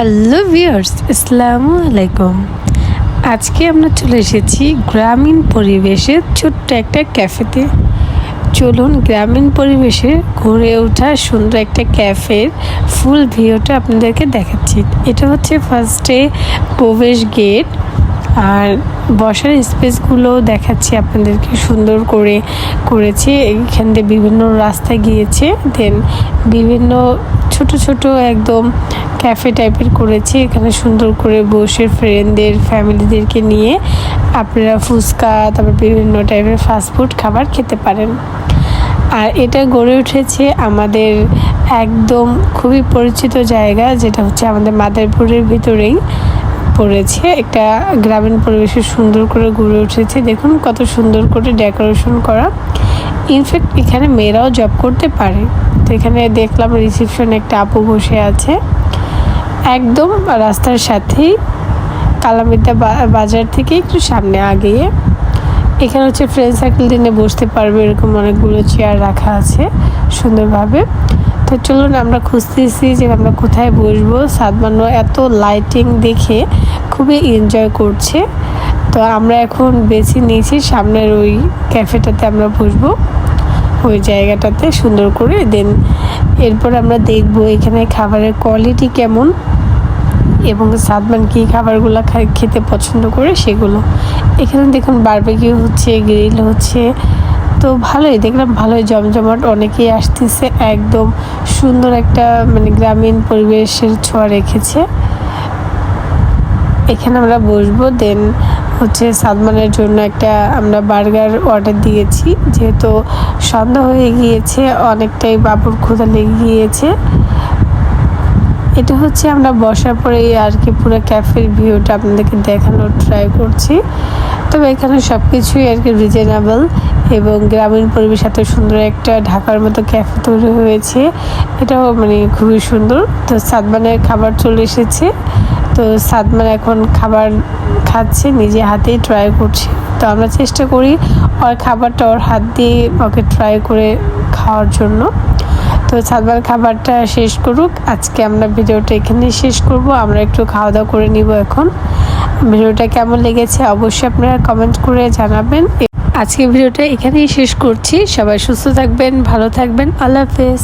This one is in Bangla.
হ্যালো ভিউয়ার্স আসসালামু আলাইকুম। আজকে আমরা চলে এসেছি গ্রামীণ পরিবেশে ছোট্ট একটা ক্যাফেতে। চলুন গ্রামীণ পরিবেশে ঘুরে ওঠা সুন্দর একটা ক্যাফের ফুল ভিউটা আপনাদেরকে দেখাচ্ছি। এটা হচ্ছে ফার্স্টে প্রবেশ গেট আর বসার স্পেসগুলো দেখাচ্ছি আপনাদেরকে সুন্দর করে করেছে। এখান দিয়ে বিভিন্ন রাস্তা গিয়েছে দেন বিভিন্ন ছোট ছোট একদম ক্যাফে টাইপের করেছে। এখানে সুন্দর করে বসে ফ্রেন্ডদের ফ্যামিলিদেরকে নিয়ে আপনারা ফুচকা, তারপর বিভিন্ন টাইপের ফাস্টফুড খাবার খেতে পারেন। আর এটা গড়ে উঠেছে আমাদের একদম খুবই পরিচিত জায়গা, যেটা হচ্ছে আমাদের মাদারপুরের ভিতরেই পড়েছে। একটা গ্রামীণ পরিবেশে সুন্দর করে গড়ে উঠেছে। দেখুন কত সুন্দর করে ডেকোরেশন করা। ইনফ্যাক্ট এখানে মেয়েরাও জব করতে পারে। তো এখানে দেখলাম রিসেপশনে একটা আপু বসে আছে। একদম রাস্তার সাথেই কালামিদ্দা বাজার থেকে একটু সামনে আগিয়ে। এখানে হচ্ছে ফ্রেন্ড সার্কেল দিনে বসতে পারবে এরকম অনেকগুলো চেয়ার রাখা আছে সুন্দরভাবে। তো চলুন আমরা খুঁজতেছি যে আমরা কোথায় বসবো। সাদমানো এত লাইটিং দেখে খুবই এনজয় করছে। তো আমরা এখন বেছে নিয়েছি সামনের ওই ক্যাফেটাতে আমরা বসবো। ওই জায়গাটাতে সুন্দর করে দেন এরপর আমরা দেখব এখানে খাবারের কোয়ালিটি কেমন এবং সাদমান কী খাবারগুলো খেতে পছন্দ করে সেগুলো। এখানে দেখুন বারবেকিউ হচ্ছে গ্রিল হচ্ছে, তো ভালোই, দেখলাম ভালোই জমজমাট অনেকেই আসতেছে, একদম সুন্দর একটা মানে গ্রামীণ পরিবেশের ছোঁয়া রেখেছে। এখানে আমরা বসবো দেন হচ্ছে সাদমানের জন্য একটা আমরা বার্গার অর্ডার দিয়েছি। যেহেতু সন্ধ্যা হয়ে গিয়েছে, অনেকটাই বাবুর ক্ষুধা লেগে গিয়েছে। এটা হচ্ছে আমরা বসার পরে আর কি পুরো ক্যাফের ভিউটা আপনাদেরকে দেখানোর ট্রাই করছি। তবে এখানে সব কিছুই আর কি রিজনেবল এবং গ্রামীণ পরিবেশ এত সুন্দর একটা ঢাকার মতো ক্যাফে তৈরি হয়েছে। এটাও মানে খুবই সুন্দর। তো সাদমানের খাবার চলে এসেছে। তো সাদমান এখন খাবার খাচ্ছে, নিজে হাতেই ট্রাই করছে। তো আমরা চেষ্টা করি ওর খাবারটা ওর হাত দিয়ে ওকে ট্রাই করে খাওয়ার জন্য। তো সাদমান খাবারটা শেষ করুক। আজকে আমরা ভিডিওটা এখানেই শেষ করব। আমরা একটু খাওয়া দাওয়া করে নিব এখন। ভিডিওটা কেমন লেগেছে অবশ্যই আপনারা কমেন্ট করে জানাবেন। আজকে ভিডিওটা এখানেই শেষ করছি। সবাই সুস্থ থাকবেন, ভালো থাকবেন। আল্লাহ হাফেজ।